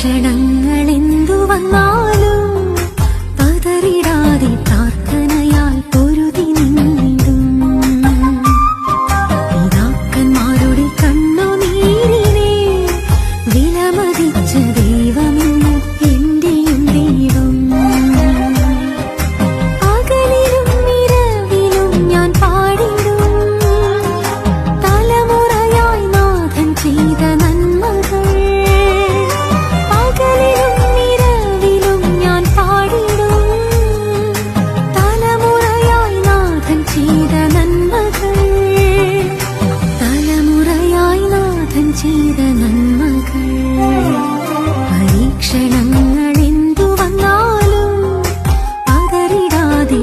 谁能 ചെയ്ത നന്മകൾ. പരീക്ഷണങ്ങൾ എന്തു വന്നാലും പകരിടാതെ